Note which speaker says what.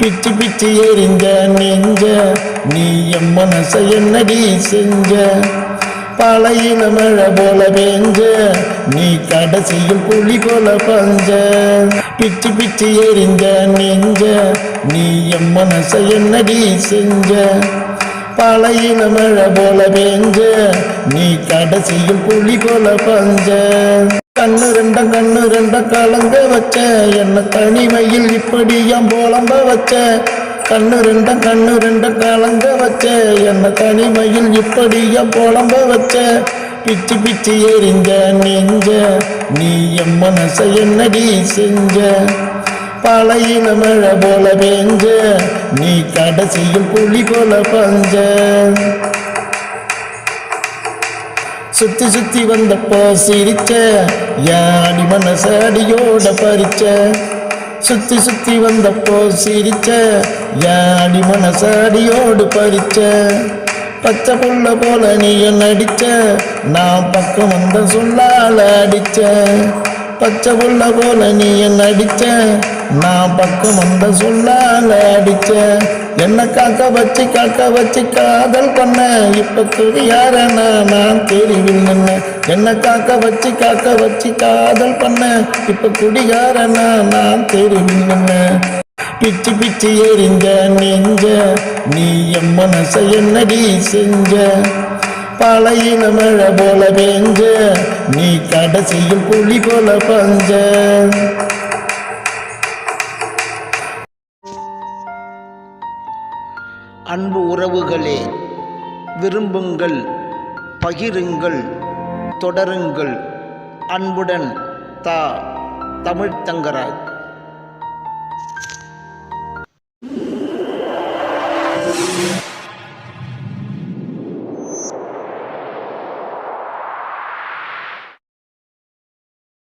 Speaker 1: பிச்சு பிச்சு எரிஞ்ச நெஞ்ச நீ என் மனச என்னடி செஞ்ச பழையில மழை போல பெஞ்ச நீ கடைசியில் புலி போல பஞ்ச. பிச்சு பிச்சு எரிஞ்ச நெஞ்ச நீ என் மனச என்னடி செஞ்ச பழையில மழை போல பெஞ்ச நீ கடைசியில் புலி போல பஞ்ச. கண்ணு ரெண்ட கண்ணு ரெண்ட கலங்க வச்ச. என்ன தனிமையில் இப்படியாம் போலம்ப வச்ச? கண்ணு ரெண்ட கண்ணு ரெண்ட கலங்க வச்ச. என்ன தனிமையில் இப்படியாம் போலம்ப வச்ச? பிச்சு பிச்சு எரிஞ்ச நெஞ்ச நீ என் மனச என்னடி செஞ்ச? பழையில மழை போல பெஞ்ச நீ கடைசியில் புலி போல பஞ்ச. சுத்தி சுத்தி வந்தப்போ சிரிச்ச யாடி மனசடியோட பறிச்ச சுத்தி சுத்தி வந்தப்போ சிரிச்ச யாடி மனசடியோடு பறிச்ச பச்சை புள்ள போல நீயும் நடிச்ச நான் பக்கம் வந்த சொல்லால அடிச்ச பச்சை புள்ள போல நீயும் நடிச்ச நான் பக்கம் வந்த சொல்லால அடிச்ச. என்ன காக்க வச்சு காக்க வச்சு காதல் பண்ண இப்ப துணி நான் தெரிவில் நின்ன என்ன காக்க வச்சு காக்க வச்சு காதல் பண்ண. இப்ப குடிகாரனா நான் தெருவில் பிச்சு பிச்சு எரிஞ்ச நெஞ்ச நீ என் மனச என்னடி செஞ்ச? பழையின மழை போல பேஞ்ச நீ கடைசியில் புலி போல பஞ்ச.
Speaker 2: அன்பு உறவுகளே விரும்புங்கள் பகிருங்கள். தொடருங்கள். அன்புடன் தா தமிழ்த்தங்கராஜ்